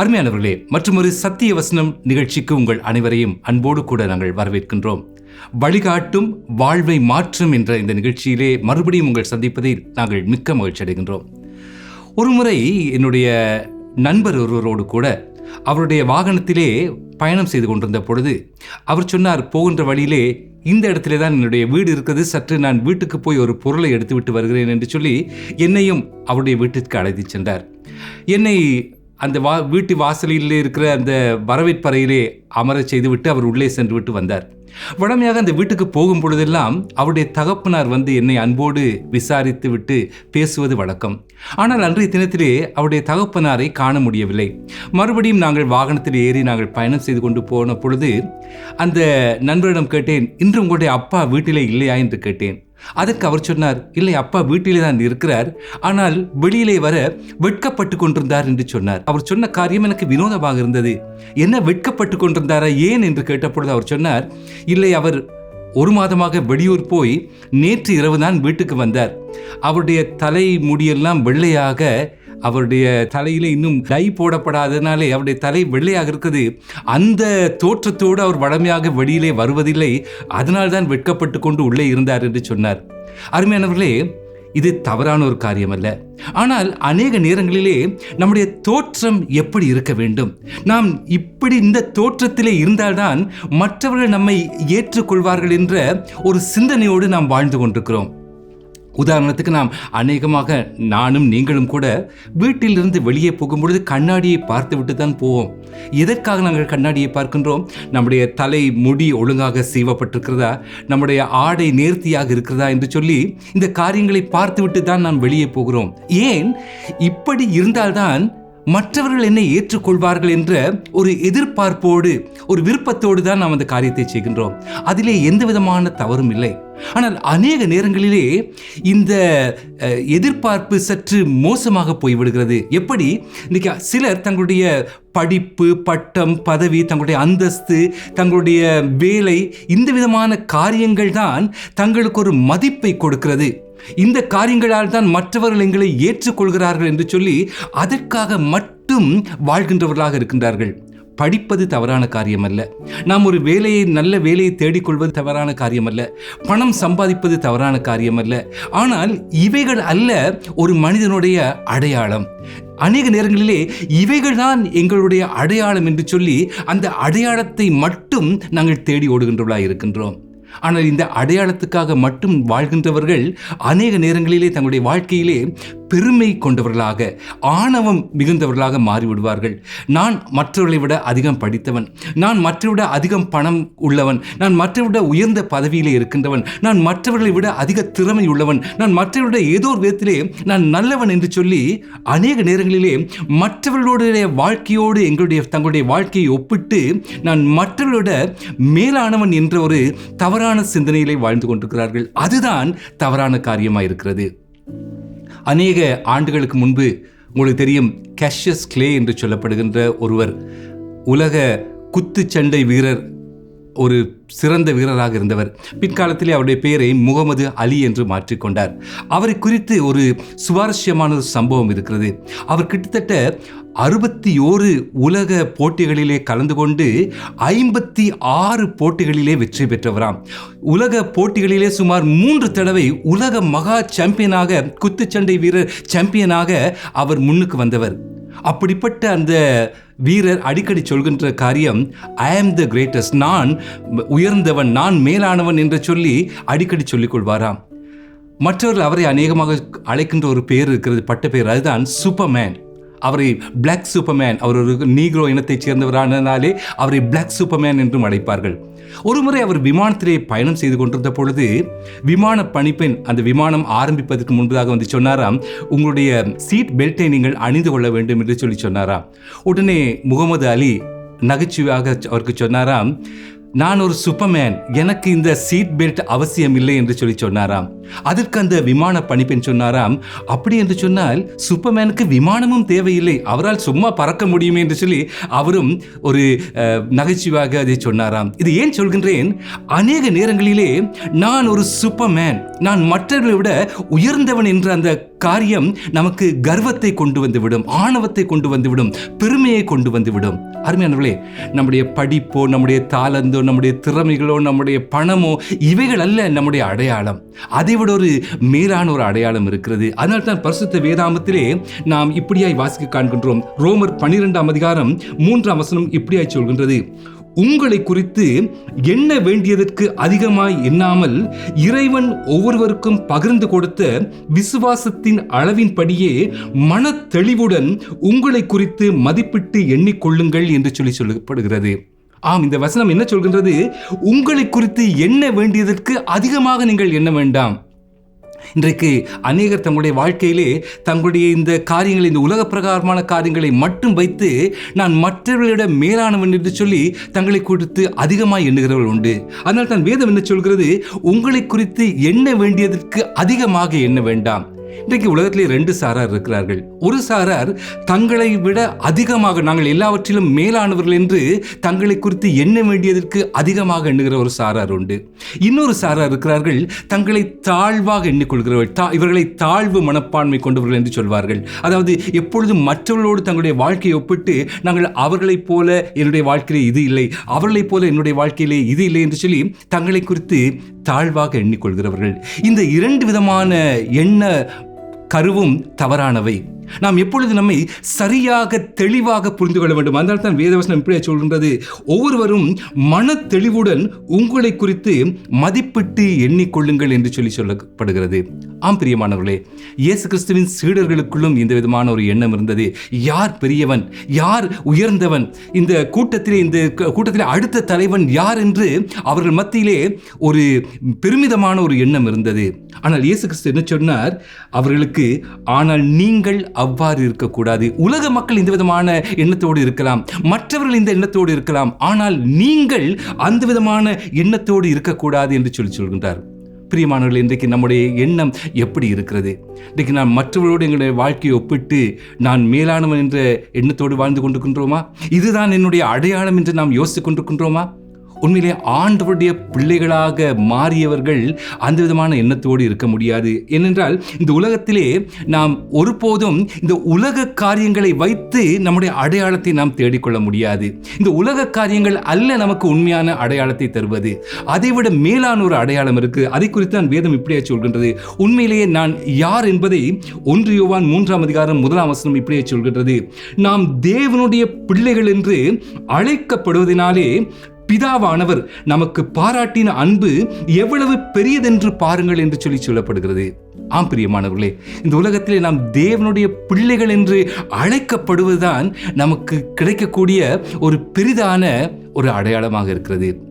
அருமையானவர்களே மற்றும் ஒரு சத்திய வசனம் நிகழ்ச்சிக்கு உங்கள் அனைவரையும் அன்போடு கூட நாங்கள் வரவேற்கின்றோம். வழிகாட்டும் வாழ்வை மாற்றும் என்ற இந்த நிகழ்ச்சியிலே மறுபடியும் உங்கள் சந்திப்பதில் நாங்கள் மிக்க மகிழ்ச்சி அடைகின்றோம். ஒருமுறை என்னுடைய நண்பர் ஒருவரோடு கூட அவருடைய வாகனத்திலே பயணம் செய்து கொண்டிருந்த பொழுது அவர் சொன்னார் போகின்ற வழியிலே இந்த இடத்துல தான் என்னுடைய வீடு இருக்குது. சற்று நான் வீட்டுக்கு போய் ஒரு பொருளை எடுத்துவிட்டு வருகிறேன் என்று சொல்லி என்னையும் அவருடைய வீட்டிற்கு அழைத்துச் சென்றார். என்னை அந்த வா வீட்டு வாசலில் இருக்கிற அந்த வரவேற்பறையிலே அமரச் செய்துவிட்டு அவர் உள்ளே சென்று விட்டு வந்தார். வழமையாக அந்த வீட்டுக்கு போகும் பொழுதெல்லாம் அவருடைய தகப்பனார் வந்து என்னை அன்போடு விசாரித்து விட்டு பேசுவது வழக்கம். ஆனால் அன்றைய தினத்திலே அவருடைய தகப்பனாரை காண முடியவில்லை. மறுபடியும் நாங்கள் வாகனத்தில் ஏறி நாங்கள் பயணம் செய்து கொண்டு போன பொழுது அந்த நண்பரிடம் கேட்டேன் இன்று உங்களுடைய அப்பா வீட்டிலே இல்லையா? என்று கேட்டேன். அதற்கு அவர் சொன்னார் இல்லை அப்பா வீட்டிலே தான் இருக்கிறார். ஆனால் வெளியிலே வர வெட்கப்பட்டு கொண்டிருந்தார் என்று சொன்னார். அவர் சொன்ன காரியம் எனக்கு வினோதமாக இருந்தது. என்ன வெட்கப்பட்டு கொண்டிருந்தாரா ஏன்? என்று கேட்டபொழுது அவர் சொன்னார் இல்லை அவர் ஒரு மாதமாக வெளியூர் போய் நேற்று இரவு தான் வீட்டுக்கு வந்தார். அவருடைய தலை முடியெல்லாம் வெள்ளையாக அவருடைய தலையில் இன்னும் டை போடப்படாதனாலே அவருடைய தலை வெள்ளையாக இருக்குது. அந்த தோற்றத்தோடு அவர் வளமையாக வெளியிலே வருவதில்லை. அதனால்தான் வெட்கப்பட்டு கொண்டு உள்ளே இருந்தார் என்று சொன்னார். அருமையானவர்களே இது தவறான ஒரு காரியம் அல்ல ஆனால் அநேக நேரங்களிலே நம்முடைய தோற்றம் எப்படி இருக்க வேண்டும்? நாம் இப்படி இந்த தோற்றத்திலே இருந்தால்தான் மற்றவர்கள் நம்மை ஏற்றுக்கொள்வார்கள் என்ற ஒரு சிந்தனையோடு நாம் வாழ்ந்து கொண்டிருக்கிறோம். உதாரணத்துக்கு நாம் அநேகமாக நானும் நீங்களும் கூட வீட்டிலிருந்து வெளியே போகும்பொழுது கண்ணாடியை பார்த்துவிட்டு தான் போவோம். எதற்காக நாங்கள் கண்ணாடியை பார்க்கின்றோம்? நம்முடைய தலை முடி ஒழுங்காக சீவப்பட்டிருக்கிறதா? நம்முடைய ஆடை நேர்த்தியாக இருக்கிறதா என்று சொல்லி இந்த காரியங்களை பார்த்துவிட்டு தான் நாம் வெளியே போகிறோம். ஏன்? இப்படி இருந்தால்தான் மற்றவர்கள் என்னை ஏற்றுக்கொள்வார்கள் என்ற ஒரு எதிர்பார்ப்போடு ஒரு விருப்பத்தோடு தான் நாம் அந்த காரியத்தை செய்கின்றோம். அதிலே எந்த விதமான தவறும் இல்லை. ஆனால் அநேக நேரங்களிலே இந்த எதிர்பார்ப்பு சற்று மோசமாக போய்விடுகிறது. எப்படி? இன்னைக்கு சிலர் தங்களுடைய படிப்பு பட்டம் பதவி தங்களுடைய அந்தஸ்து தங்களுடைய வேலை இந்த விதமான காரியங்கள் தான் தங்களுக்கு ஒரு மதிப்பை கொடுக்கிறது. இந்த காரியங்களால் தான் மற்றவர்கள் எங்களை ஏற்றுக்கொள்கிறார்கள் என்று சொல்லி அதற்காக மட்டும் வாழ்கின்றவர்களாக இருக்கின்றார்கள். படிப்பது தவறான காரியம் அல்ல நாம் ஒரு வேலையை நல்ல வேலையை தேடிக்கொள்வது தவறான காரியம் அல்ல பணம் சம்பாதிப்பது தவறான காரியம் அல்ல ஆனால் இவைகள் அல்ல ஒரு மனிதனுடைய அடையாளம். அநேக நேரங்களிலே இவைகள் தான் எங்களுடைய அடையாளம் என்று சொல்லி அந்த அடையாளத்தை மட்டும் நாங்கள் தேடி ஓடுகின்றவர்களாக இருக்கின்றோம். ஆனால் இந்த அடையாளத்துக்காக மட்டும் வாழ்கின்றவர்கள் அநேக நேரங்களிலே தங்களுடைய வாழ்க்கையிலே பெருமை கொண்டவர்களாக ஆணவம் மிகுந்தவர்களாக மாறிவிடுவார்கள். நான் மற்றவர்களை விட அதிகம் படித்தவன். நான் மற்றவரை விட அதிகம் பணம் உள்ளவன். நான் மற்றவரை விட உயர்ந்த பதவியிலே இருக்கின்றவன். நான் மற்றவர்களை விட அதிக திறமை உள்ளவன். நான் மற்றவரை ஏதோ ஒரு விதத்திலே நான் நல்லவன் என்று சொல்லி அநேக நேரங்களிலே மற்றவர்களுடைய வாழ்க்கையோடு எங்களுடைய தங்களுடைய வாழ்க்கையை ஒப்பிட்டு நான் மற்றவர்களோட மேலானவன் என்ற ஒரு தவறான சிந்தனையிலே வாழ்ந்து கொண்டிருக்கிறார்கள். அதுதான் தவறான காரியமாக இருக்கிறது அநேக ஆண்டுகளுக்கு முன்பு உங்களுக்கு தெரியும் கேஷியஸ் கிளே என்று சொல்லப்படுகின்ற ஒருவர். உலக குத்துச்சண்டை வீரர் ஒரு சிறந்த வீரராக இருந்தவர். பிற்காலத்திலே அவருடைய பெயரை முகமது அலி என்று மாற்றிக்கொண்டார். அவரை குறித்து ஒரு சுவாரஸ்யமான ஒரு சம்பவம் இருக்கிறது. அவர் கிட்டத்தட்ட அறுபத்தி ஓரு உலக போட்டிகளிலே கலந்து கொண்டு ஐம்பத்தி ஆறு போட்டிகளிலே வெற்றி பெற்றவராம். உலக போட்டிகளிலே சுமார் மூன்று தடவை உலக மகா சாம்பியனாக குத்துச்சண்டை வீரர் சாம்பியனாக அவர் முன்னுக்கு வந்தவர். அப்படிப்பட்ட அந்த வீரர் அடிக்கடி சொல்கின்ற காரியம் ஐ ஆம் த கிரேட்டஸ்ட் நான் உயர்ந்தவன் நான் மேலானவன் என்று சொல்லி அடிக்கடி சொல்லிக் கொள்வாராம். மற்றவர்கள் அவரை அநேகமாக அழைக்கின்ற ஒரு பேர் இருக்கிறது பட்ட பேர் அதுதான் சூப்பர்மேன் அவரை பிளாக் சூப்பர்மேன் அவர் ஒரு நீக்ரோ இனத்தைச் சேர்ந்தவரானாலே அவரை பிளாக் சூப்பர்மேன் என்றும் அழைப்பார்கள். ஒருமுறை அவர் விமானத்திலே பயணம் செய்து கொண்டிருந்த பொழுது விமான பணிப்பெண் அந்த விமானம் ஆரம்பிப்பதற்கு முன்பதாக வந்து சொன்னாராம் உங்களுடைய சீட் பெல்ட்டை நீங்கள் அணிந்து கொள்ள வேண்டும் என்று சொல்லி சொன்னாராம். உடனே முகமது அலி நகைச்சுவையாக அவருக்கு சொன்னாராம் நான் ஒரு சூப்பர்மேன் எனக்கு இந்த சீட் பெல்ட் அவசியம் இல்லை என்று சொல்லி சொன்னாராம். அதற்கு அந்த விமான பணிப்பெண் சொன்னாராம் அப்படி என்று சொன்னால் சூப்பர்மேனுக்கு விமானமும் தேவையில்லை. அவரால் சும்மா பறக்க முடியுமே என்று சொல்லி அவரும் ஒரு நகைச்சுவாக நகைச்சுவையாக அதை சொன்னாராம். இது ஏன் சொல்கின்றேன்? அநேக நேரங்களிலே நான் ஒரு சூப்பர்மேன் நான் மற்றவர்களை விட உயர்ந்தவன் என்ற அந்த காரியம் நமக்கு கர்வத்தை கொண்டு வந்துவிடும் ஆணவத்தை கொண்டு வந்துவிடும் பெருமையை கொண்டு வந்துவிடும் அருமையானவர்களே நம்முடைய படிப்போ நம்முடைய தாளந்தோ நம்முடைய திறமைகளோ நம்முடைய பணமோ இவைகள் அல்ல நம்முடைய அடையாளம். அதை விட ஒரு மேலான ஒரு அடையாளம் இருக்கிறது. அதனால் தான் பரிசுத்த வேதாமத்திலே நாம் இப்படியாய் வாசிக்க காண்கின்றோம். ரோமர் பன்னிரெண்டாம் அதிகாரம் மூன்றாம் வசனம் இப்படியாய் சொல்கின்றது. உங்களை குறித்து எண்ண வேண்டியதற்கு அதிகமாய் எண்ணாமல் இறைவன் ஒவ்வொருவருக்கும் பகிர்ந்து கொடுத்த விசுவாசத்தின் அளவின்படியே மன தெளிவுடன் உங்களை குறித்து மதிப்பிட்டு எண்ணிக்கொள்ளுங்கள் என்று சொல்லி சொல்லப்படுகிறது. ஆம் இந்த வசனம் என்ன சொல்கின்றது? உங்களை குறித்து எண்ண வேண்டியதற்கு அதிகமாக நீங்கள் எண்ண வேண்டாம். இன்றைக்கு அநேகர் தங்களுடைய வாழ்க்கையிலே தங்களுடைய இந்த காரியங்களை இந்த உலக பிரகாரமான காரியங்களை மட்டும் வைத்து நான் மற்றவர்களிட மேலானவன் என்று சொல்லி தங்களை குறித்து அதிகமாக எண்ணுகிறவர்கள் உண்டு. அதனால் தான் வேதம் என்ன சொல்கிறது? உங்களை குறித்து எண்ண வேண்டியதற்கு அதிகமாக எண்ண வேண்டாம். இன்றைக்கு உலகத்திலே ரெண்டு சாரார் இருக்கிறார்கள். ஒரு சாரார் தங்களை விட அதிகமாக நாங்கள் எல்லாவற்றிலும் மேலானவர்கள் என்று தங்களை குறித்து எண்ண வேண்டியதற்கு அதிகமாக எண்ணுகிற ஒரு சாரார் உண்டு. இன்னொரு சாரார் இருக்கிறார்கள் தங்களை தாழ்வாக எண்ணிக்கொள்கிறவர்கள் தா இவர்களை தாழ்வு மனப்பான்மை கொண்டவர்கள் என்று சொல்வார்கள். அதாவது எப்பொழுதும் மற்றவர்களோடு தங்களுடைய வாழ்க்கையை ஒப்பிட்டு நாங்கள் அவர்களைப் போல என்னுடைய வாழ்க்கையிலே இது இல்லை அவர்களைப் போல என்னுடைய வாழ்க்கையிலே இது இல்லை என்று சொல்லி தங்களை குறித்து தாழ்வாக எண்ணிக்கொள்கிறவர்கள். இந்த இரண்டு விதமான எண்ண கருவும் தவறானவை. நாம் எப்பொழுது நம்மை சரியாக தெளிவாக புரிந்து கொள்ள வேண்டும். அதனால் தான் வேதவசனம் இப்படியே சொல்கின்றது. ஒவ்வொருவரும் மன தெளிவுடன் உங்களை குறித்து மதிப்பிட்டு எண்ணிக்கொள்ளுங்கள் என்று சொல்லி சொல்லப்படுகிறது. ஆம் பிரியமானவர்களே இயேசு கிறிஸ்துவின் சீடர்களுக்குள்ளும் இந்த விதமான ஒரு எண்ணம் இருந்தது. யார் பெரியவன்? யார் உயர்ந்தவன்? இந்த கூட்டத்திலே இந்த கூட்டத்திலே அடுத்த தலைவன் யார் என்று அவர்கள் மத்தியிலே ஒரு பெருமிதமான ஒரு எண்ணம் இருந்தது. ஆனால் இயேசு கிறிஸ்து என்ன சொன்னார்? அவர்களுக்கு ஆனால் நீங்கள் அவ்வாறு இருக்கக்கூடாது. உலக மக்கள் இந்த விதமான எண்ணத்தோடு இருக்கலாம். மற்றவர்கள் இந்த எண்ணத்தோடு இருக்கலாம். ஆனால் நீங்கள் அந்த விதமான எண்ணத்தோடு இருக்கக்கூடாது என்று சொல்லி சொல்கின்றார். பிரியமானவர்கள் இன்றைக்கு நம்முடைய எண்ணம் எப்படி இருக்கிறது? இன்றைக்கு நான் மற்றவர்களோடு எங்களுடைய வாழ்க்கையை ஒப்பிட்டு நான் மேலானவன் என்ற எண்ணத்தோடு வாழ்ந்து கொண்டிருக்கின்றோமா? இதுதான் என்னுடைய அடையாளம் என்று நாம் யோசித்துக் கொண்டிருக்கின்றோமா? உண்மையிலே ஆண்டவருடைய பிள்ளைகளாக மாறியவர்கள் அந்த விதமான எண்ணத்தோடு இருக்க முடியாது. ஏனென்றால் இந்த உலகத்திலே நாம் ஒருபோதும் இந்த உலக காரியங்களை வைத்து நம்முடைய அடையாளத்தை நாம் தேடிக்கொள்ள முடியாது. இந்த உலக காரியங்கள் அல்ல நமக்கு உண்மையான அடையாளத்தை தருவது. அதைவிட மேலான ஒரு அடையாளம் இருக்கு. அதை குறித்து நான் வேதம் இப்படியே சொல்கின்றது. உண்மையிலேயே நான் யார் என்பதை ஒன்று யோவான் மூன்றாம் அதிகாரம் முதலாம் வசனம் இப்படியே சொல்கின்றது. நாம் தேவனுடைய பிள்ளைகள் என்று அழைக்கப்படுவதனாலே பிதாவானவர் நமக்கு பாராட்டின அன்பு எவ்வளவு பெரியதென்று பாருங்கள் என்று சொல்லி சொல்லப்படுகிறது. ஆம் பிரியமானவர்களே இந்த உலகத்திலே நாம் தேவனுடைய பிள்ளைகள் என்று அழைக்கப்படுவதுதான் நமக்கு கிடைக்கக்கூடிய ஒரு பெரிதான ஒரு அடையாளமாக இருக்கிறது.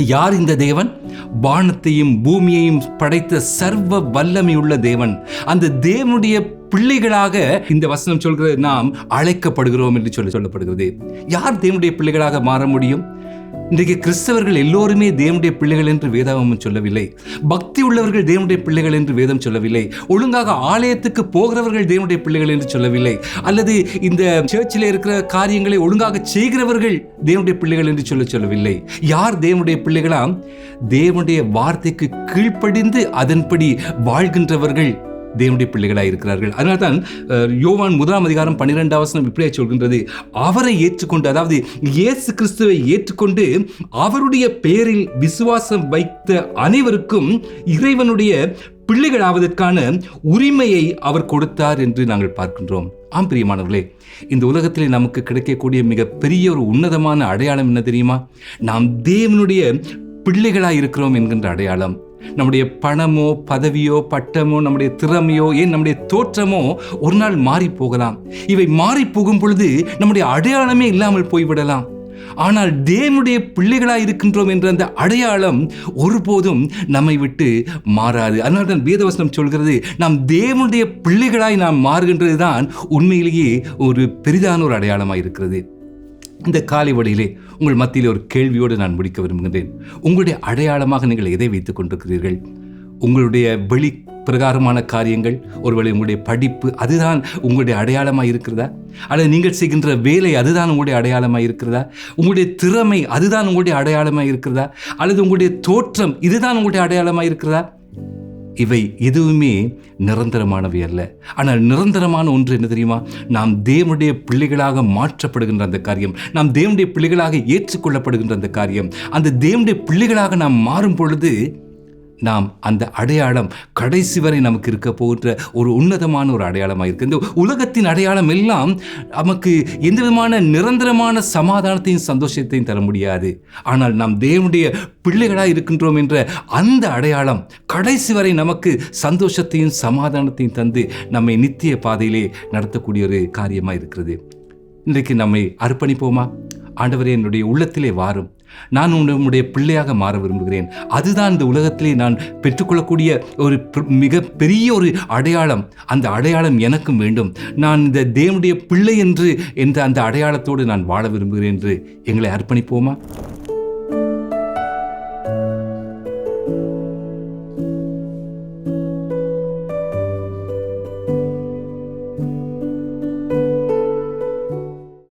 யார் இந்த தேவன்? வானத்தையும் பூமியையும் படைத்த சர்வ வல்லமையுள்ள தேவன். அந்த தேவனுடைய பிள்ளைகளாக இந்த வசனம் சொல்கிறது நாம் அழைக்கப்படுகிறோம் என்று சொல்லி சொல்லப்படுகிறது. யார் தேவனுடைய பிள்ளைகளாக மாற முடியும்? இன்றைக்கு கிறிஸ்தவர்கள் எல்லோருமே தேவனுடைய பிள்ளைகள் என்று வேதாகமம் சொல்லவில்லை. பக்தி உள்ளவர்கள் தேவனுடைய பிள்ளைகள் என்று வேதம் சொல்லவில்லை. ஒழுங்காக ஆலயத்துக்கு போகிறவர்கள் தேவனுடைய பிள்ளைகள் என்று சொல்லவில்லை. அல்லது இந்த சேர்ச்சில் இருக்கிற காரியங்களை ஒழுங்காக செய்கிறவர்கள் தேவனுடைய பிள்ளைகள் என்று சொல்ல சொல்லவில்லை. யார் தேவனுடைய பிள்ளைகளாம் தேவனுடைய வார்த்தைக்கு கீழ்ப்படிந்து அதன்படி வாழ்கின்றவர்கள் தேவனுடைய பிள்ளைகளாக இருக்கிறார்கள். அதனால தான் யோவான் முதலாம் அதிகாரம் பன்னிரெண்டாம் வசனம் இப்படியே சொல்கின்றது. அவரை ஏற்றுக்கொண்டு அதாவது இயேசு கிறிஸ்துவை ஏற்றுக்கொண்டு அவருடைய பெயரில் விசுவாசம் வைத்த அனைவருக்கும் இறைவனுடைய பிள்ளைகளாவதற்கான உரிமையை அவர் கொடுத்தார் என்று நாங்கள் பார்க்கின்றோம். ஆம் பிரியமானவர்களே இந்த உலகத்தில் நமக்கு கிடைக்கக்கூடிய மிகப்பெரிய ஒரு உன்னதமான அடையாளம் என்ன தெரியுமா? நாம் தேவனுடைய பிள்ளைகளாக இருக்கிறோம் என்கின்ற அடையாளம். நம்முடைய பணமோ பதவியோ பட்டமோ நம்முடைய திறமையோ ஏன் நம்முடைய தோற்றமோ ஒரு நாள் மாறி போகலாம். இவை மாறி போகும் பொழுது நம்முடைய அடையாளமே இல்லாமல் போய்விடலாம். ஆனால் தேவனுடைய பிள்ளைகளாக இருக்கின்றோம் என்ற அந்த அடையாளம் ஒருபோதும் நம்மை விட்டு மாறாது. அதனால் தான் வேதவசனம் சொல்கிறது நாம் தேவனுடைய பிள்ளைகளாய் நாம் மாறுகின்றது தான் உண்மையிலேயே ஒரு பெரிதான ஒரு அடையாளமாக இருக்கிறது. இந்த காலை வழியிலே உங்கள் மத்தியில் ஒரு கேள்வியோடு நான் முடிக்க விரும்புகிறேன் உங்களுடைய அடையாளமாக நீங்கள் எதை வைத்துக் கொண்டிருக்கிறீர்கள்? உங்களுடைய வெளி பிரகாரமான காரியங்கள் ஒருவேளை உங்களுடைய படிப்பு அதுதான் உங்களுடைய அடையாளமாக இருக்கிறதா? அல்லது நீங்கள் செய்கின்ற வேலை அதுதான் உங்களுடைய அடையாளமாக இருக்கிறதா? உங்களுடைய திறமை அதுதான் உங்களுடைய அடையாளமாக இருக்கிறதா? அல்லது உங்களுடைய தோற்றம் இதுதான் உங்களுடைய அடையாளமாக இருக்கிறதா? இவை எதுவுமே நிரந்தரமானவை அல்ல. ஆனால் நிரந்தரமான ஒன்று என்ன தெரியுமா? நாம் தேவனுடைய பிள்ளைகளாக மாற்றப்படுகின்ற அந்த காரியம். நாம் தேவனுடைய பிள்ளைகளாக ஏற்றுக்கொள்ளப்படுகின்ற அந்த காரியம். அந்த தேவனுடைய பிள்ளைகளாக நாம் மாறும் பொழுது நாம் அந்த அடையாளம் கடைசி வரை நமக்கு இருக்க போகின்ற ஒரு உன்னதமான ஒரு அடையாளமாக இருக்கு. இந்த உலகத்தின் அடையாளம் எல்லாம் நமக்கு எந்த விதமான நிரந்தரமான சமாதானத்தையும் சந்தோஷத்தையும் தர முடியாது. ஆனால் நாம் தேவனுடைய பிள்ளைகளாக இருக்கின்றோம் என்ற அந்த அடையாளம் கடைசி வரை நமக்கு சந்தோஷத்தையும் சமாதானத்தையும் தந்து நம்மை நித்திய பாதையிலே நடத்தக்கூடிய ஒரு காரியமாக இருக்கிறது. இன்றைக்கு நம்மை அர்ப்பணிப்போமா? ஆண்டவரே என்னுடைய உள்ளத்திலே வாரும். நான் உன்னுடைய பிள்ளையாக மாற விரும்புகிறேன். அதுதான் இந்த உலகத்திலே நான் பெற்றுக்கொள்ளக்கூடிய ஒரு மிக பெரிய ஒரு அடையாளம். அந்த அடையாளம் எனக்கும் வேண்டும். நான் இந்த தேவனுடைய பிள்ளை என்று என்ற அந்த அடையாளத்தோடு நான் வாழ விரும்புகிறேன் என்று எங்களை அர்ப்பணிப்போமா?